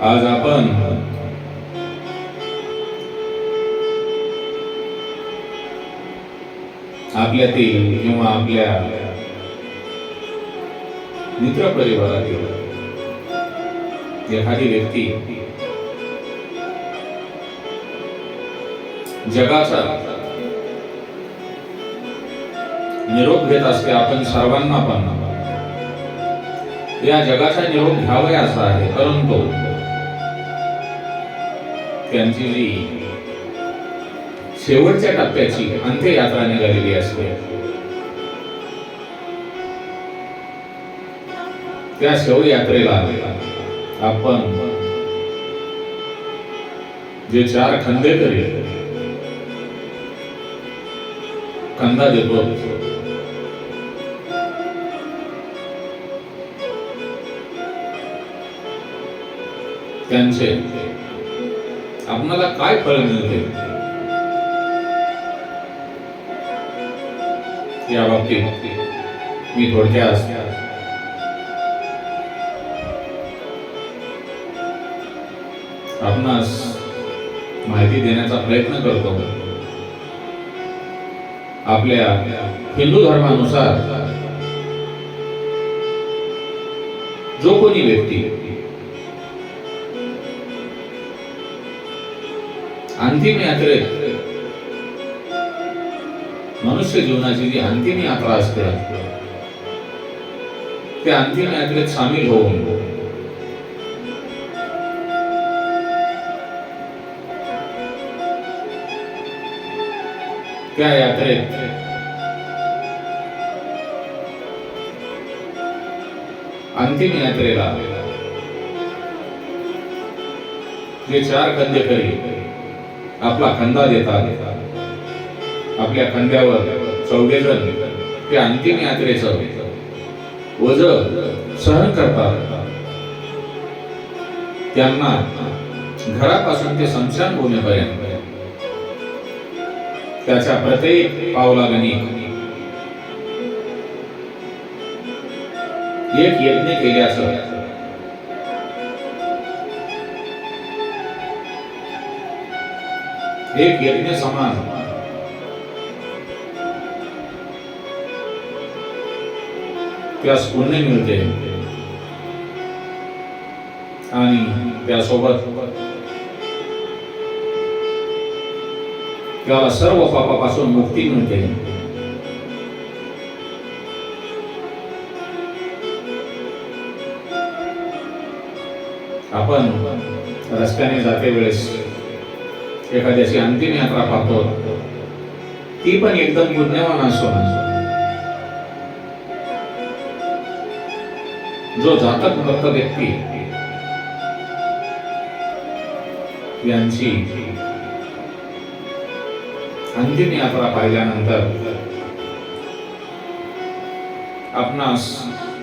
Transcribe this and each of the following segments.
आज आपण आपल्यातील किंवा आपल्या मित्र परिवारातील एखादी व्यक्ती जगाचा निरोप घेत असते आपण सर्वांना पण. या जगाचा निरोप घ्यावा असा आहे परंतु त्यांची जी शेवटच्या टप्प्याची अंत्ययात्रा निघालेली असते त्या शवयात्रेला आपण जे चार खंदेकरी खंदा देतो त्यांचे आपणाला काय फळ मिळते? या बाबतीत मी थोडक्यात आपणास माहिती देण्याचा प्रयत्न करतो. आपल्या हिंदू धर्मानुसार जो कोणी व्यक्ती अंतिम यात्रेत मनुष्य जीवनाची जी अंतिम यात्रा अंतिम यात्रेत सामील होऊन त्या यात्रेत अंतिम यात्रेला जे चार कंदेकरी आपला खंदा देतात आपल्या खंद्यावर चौघेजण ते अंतिम यात्रेचं वज सहन करतात. त्यांना घरापासून ते संशान होण्यापर्यंत त्याच्या प्रत्येक पावलागणी एक यज्ञ केल्याचं एक यज्ञ समान त्या पुण्य मिळते. आणि त्यासोबत त्याला सर्व पापापासून मुक्ती मिळते. आपण रस्त्याने जाते वेळेस एखाद्याची अंतिम यात्रा पाहतो. ती पण एकदम गुन्हेवान असो जो जातक भक्त व्यक्ती यांची अंतिम यात्रा पाहिल्यानंतर आपणास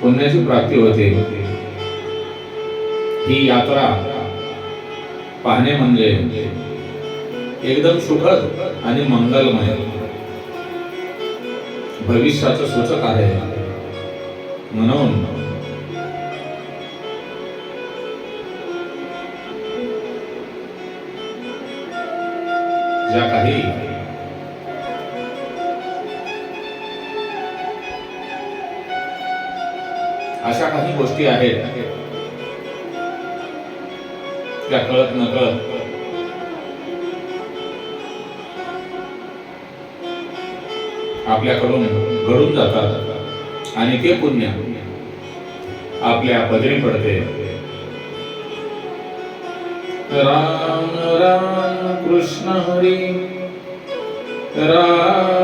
पुण्याची प्राप्ती होते. ही यात्रा पाहणे म्हणजे एकदम सुखद आणि मंगलमय. भविष्याचं सूचक आहे. म्हणून ज्या काही अशा काही गोष्टी आहेत त्या कळत न आपल्याकडून घडून जातात आणि ते पुण्य आपल्या पदरी पडते. राम राम कृष्ण हरी. राम